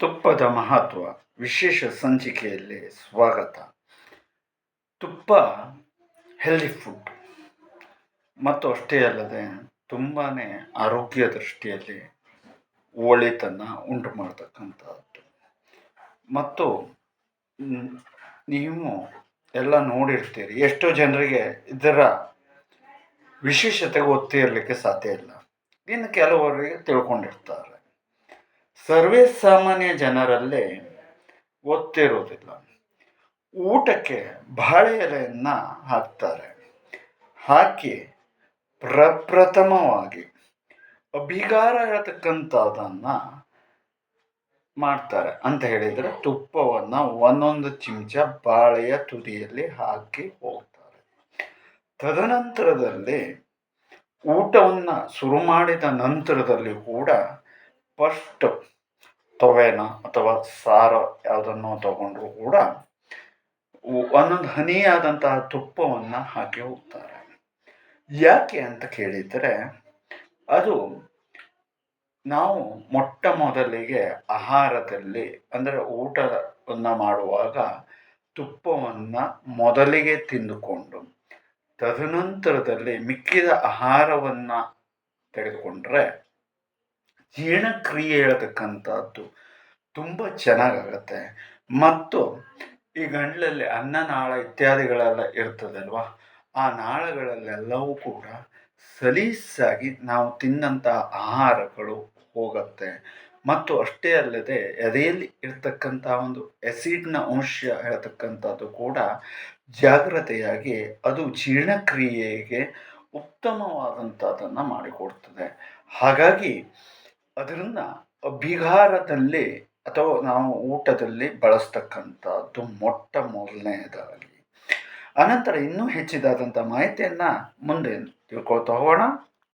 ತುಪ್ಪದ ಮಹತ್ವ ವಿಶೇಷ ಸಂಚಿಕೆಯಲ್ಲಿ ಸ್ವಾಗತ. ತುಪ್ಪ ಹೆಲ್ದಿ ಫುಡ್ ಮತ್ತು ಅಷ್ಟೇ ಅಲ್ಲದೆ ತುಂಬಾ ಆರೋಗ್ಯ ದೃಷ್ಟಿಯಲ್ಲಿ ಒಳಿತನ್ನು ಉಂಟು ಮಾಡ್ತಕ್ಕಂಥದ್ದು. ಮತ್ತು ನೀವು ಎಲ್ಲ ನೋಡಿರ್ತೀರಿ, ಎಷ್ಟೋ ಜನರಿಗೆ ಇದರ ವಿಶೇಷತೆ ಗೊತ್ತಿರಲಿಕ್ಕೆ ಸಾಧ್ಯ ಇಲ್ಲ. ಇನ್ನು ಕೆಲವರಿಗೆ ತಿಳ್ಕೊಂಡಿರ್ತಾರೆ. ಸರ್ವೇ ಸಾಮಾನ್ಯ ಜನರಲ್ಲಿ ಗೊತ್ತಿರುವುದಿಲ್ಲ ಊಟಕ್ಕೆ ಬಾಳೆ ಎಲೆಯನ್ನು ಹಾಕ್ತಾರೆ. ಹಾಕಿ ಪ್ರಪ್ರಥಮವಾಗಿ ಅಭಿಗಾರ ಹೇಳ್ತಕ್ಕಂಥದ್ದನ್ನು ಮಾಡ್ತಾರೆ. ಅಂತ ಹೇಳಿದರೆ ತುಪ್ಪವನ್ನು ಒಂದೊಂದು ಚಿಮಚ ಬಾಳೆಯ ತುದಿಯಲ್ಲಿ ಹಾಕಿ ಹೋಗ್ತಾರೆ. ತದನಂತರದಲ್ಲಿ ಊಟವನ್ನು ಶುರು ಮಾಡಿದ ನಂತರದಲ್ಲಿ ಕೂಡ ಫಸ್ಟ್ ತೊವೆನ ಅಥವಾ ಸಾರ ಯಾವುದನ್ನು ತಗೊಂಡ್ರು ಕೂಡ ಒಂದೊಂದು ಹನಿಯಾದಂತಹ ತುಪ್ಪವನ್ನು ಹಾಕಿ ಹೋಗ್ತಾರೆ. ಯಾಕೆ ಅಂತ ಕೇಳಿದರೆ, ಅದು ನಾವು ಮೊಟ್ಟ ಮೊದಲಿಗೆ ಆಹಾರದಲ್ಲಿ ಅಂದರೆ ಊಟವನ್ನು ಮಾಡುವಾಗ ತುಪ್ಪವನ್ನು ಮೊದಲಿಗೆ ತಿಂದುಕೊಂಡು, ತದನಂತರದಲ್ಲಿ ಮಿಕ್ಕಿದ ಆಹಾರವನ್ನು ತೆಗೆದುಕೊಂಡ್ರೆ ಜೀರ್ಣಕ್ರಿಯೆ ಹೇಳ್ತಕ್ಕಂಥದ್ದು ತುಂಬ ಚೆನ್ನಾಗಾಗತ್ತೆ. ಮತ್ತು ಈ ಗಂಟ್ಲಲ್ಲಿ ಅನ್ನನಾಳ ಇತ್ಯಾದಿಗಳೆಲ್ಲ ಇರ್ತದಲ್ವ, ಆ ನಾಳಗಳಲ್ಲೆಲ್ಲವೂ ಕೂಡ ಸಲೀಸಾಗಿ ನಾವು ತಿನ್ನಂತಹ ಆಹಾರಗಳು ಹೋಗತ್ತೆ. ಮತ್ತು ಅಷ್ಟೇ ಅಲ್ಲದೆ ಎದೆಯಲ್ಲಿ ಇರ್ತಕ್ಕಂಥ ಒಂದು ಎಸಿಡ್ನ ಅಂಶ ಹೇಳ್ತಕ್ಕಂಥದ್ದು ಕೂಡ ಜಾಗ್ರತೆಯಾಗಿ ಅದು ಜೀರ್ಣಕ್ರಿಯೆಗೆ ಉತ್ತಮವಾದಂಥದ್ದನ್ನು ಮಾಡಿಕೊಡ್ತದೆ. ಹಾಗಾಗಿ ಅದನ್ನು ಬಿಹಾರದಲ್ಲಿ ಅಥವಾ ನಾವು ಊಟದಲ್ಲಿ ಬಳಸ್ತಕ್ಕಂಥದ್ದು ಮೊಟ್ಟ ಮೊದಲನೆಯದಾಗಿ ಅನಂತರ ಇನ್ನೂ ಹೆಚ್ಚಿದಾದಂಥ ಮಾಹಿತಿಯನ್ನು ಮುಂದೆ ತಿಳ್ಕೊಳ್ತಾ ಹೋಗೋಣ.